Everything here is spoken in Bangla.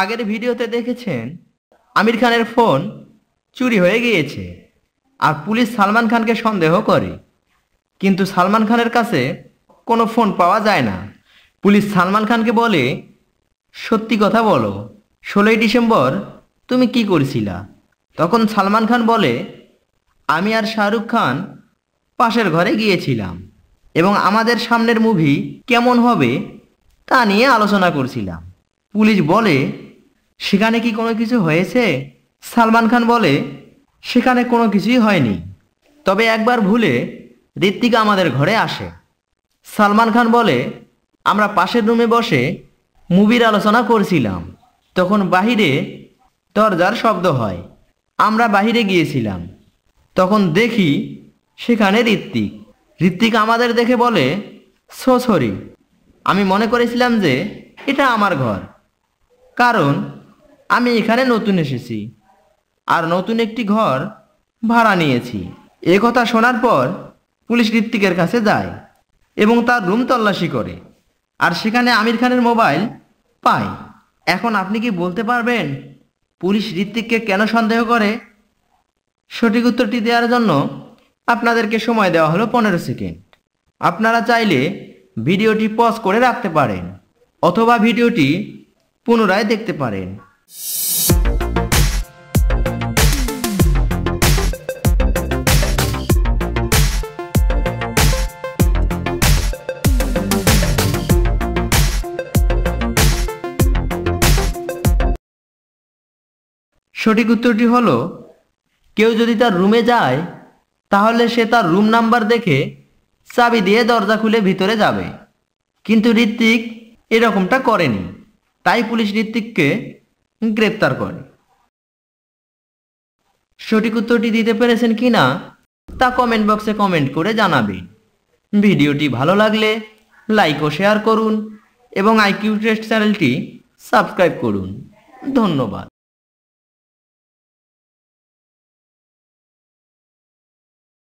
আগের ভিডিওতে দেখেছেন? আমির খানের ফোন চুরি হয়ে গিয়েছে আর পুলিশ সালমান খানকে সন্দেহ করে। কিন্তু সালমান খানের কাছে কোনো ফোন পাওয়া যায় না। পুলিশ সালমান খানকে বলে, সত্যি কথা বলো, ষোলোই ডিসেম্বর তুমি কি করছিলা? তখন সালমান খান বলে, আমি আর শাহরুখ খান পাশের ঘরে গিয়েছিলাম এবং আমাদের সামনের মুভি কেমন হবে তা নিয়ে আলোচনা করছিলাম। পুলিশ বলে সেখানে কি কোনো কিছু হয়েছে? সালমান খান বলে, সেখানে কোনো কিছুই হয়নি। তবে একবার ভুলে ঋত্বিকা আমাদের ঘরে আসে। সালমান খান বলে, আমরা পাশের রুমে বসে মুভির আলোচনা করছিলাম। তখন বাহিরে দরজার শব্দ হয়। আমরা বাহিরে গিয়েছিলাম। তখন দেখি সেখানে ঋত্বিক। ঋত্বিক আমাদের দেখে বলে, সো সরি। আমি মনে করেছিলাম যে এটা আমার ঘর। কারণ আমি এখানে নতুন এসেছি। আর নতুন একটি ঘর ভাড়া নিয়েছি। এ কথা শোনার পর পুলিশ ঋত্বিকের কাছে যায় এবং তার রুম তল্লাশি করে। আর সেখানে আমির খানের মোবাইল পায় এখন আপনি কি বলতে পারবেন পুলিশ ঋত্বিককে কেন সন্দেহ করে? সঠিক উত্তরটি দেওয়ার জন্য আপনাদেরকে সময় দেওয়া হলো পনেরো সেকেন্ড। আপনারা চাইলে ভিডিওটি পজ করে রাখতে পারেন অথবা ভিডিওটি পুনরায় দেখতে পারেন। সঠিক উত্তরটি হলো, কেউ যদি তার রুমে যায়, তাহলে সে তার রুম নাম্বার দেখে চাবি দিয়ে দরজা খুলে ভিতরে যাবে। কিন্তু ঋত্বিক এরকমটা করেনি। তাই পুলিশ ঋত্বিককে গ্রেপ্তার করে। সঠিক উত্তরটি দিতে পেরেছেন কি না, তা কমেন্ট বক্সে কমেন্ট করে জানাবেন। ভিডিওটি ভালো লাগলে লাইক ও শেয়ার করুন এবং আইকিউ টেস্ট চ্যানেলটি সাবস্ক্রাইব করুন। ধন্যবাদ।